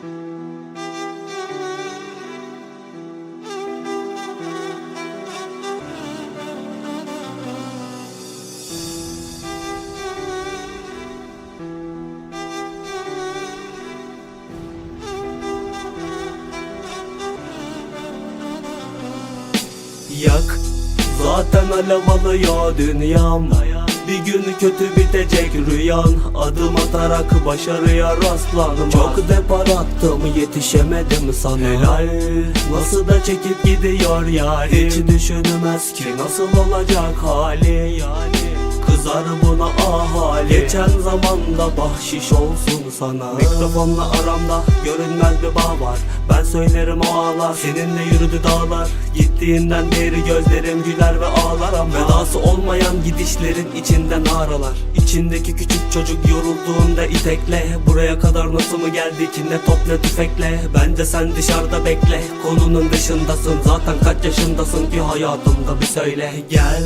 Yak Zaten alev alıyor dünyam Bir gün kötü bitecek rüyan. Adım atarak başarıya rastlanma Çok depar attım yetişemedim sana. Helal. Nasıl da çekip gidiyor yani Hiç düşünmez ki nasıl olacak hali yani Kızar buna ahali. Geçen zamanda bahşiş olsun sana. Mikrofonla aramda görünmez bir bağ var. Ben söylerim o ağlar. Seninle yürüdü dağlar. Gittiğinden beri gözlerim güler ve ağlar ama. Vedası olmayan gidişlerin içinden ağralar İçindeki küçük çocuk yorulduğunda itekle Buraya kadar nasıl mı geldik ne top ne tüfekle? Bence sen dışarıda bekle Konunun dışındasın zaten kaç yaşındasın ki hayatımda bir söyle. Gel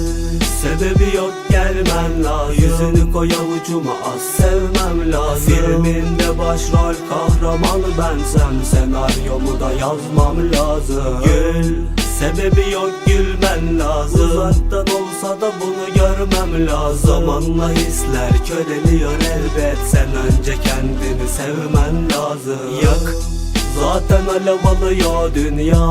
sebebi yok gelmen lazım. Yüzünü koy avucuma az sevmem lazım. Filminde başrol kahramanı bensem Senaryomu da yazmam lazım. Gül Sebebi yok gülmen lazım. Uzaktan olsa da bunu görmem lazım Zamanla hisler köreliyor elbet. Sen önce kendini sevmen lazım. Yak Zaten alev alıyor dünyam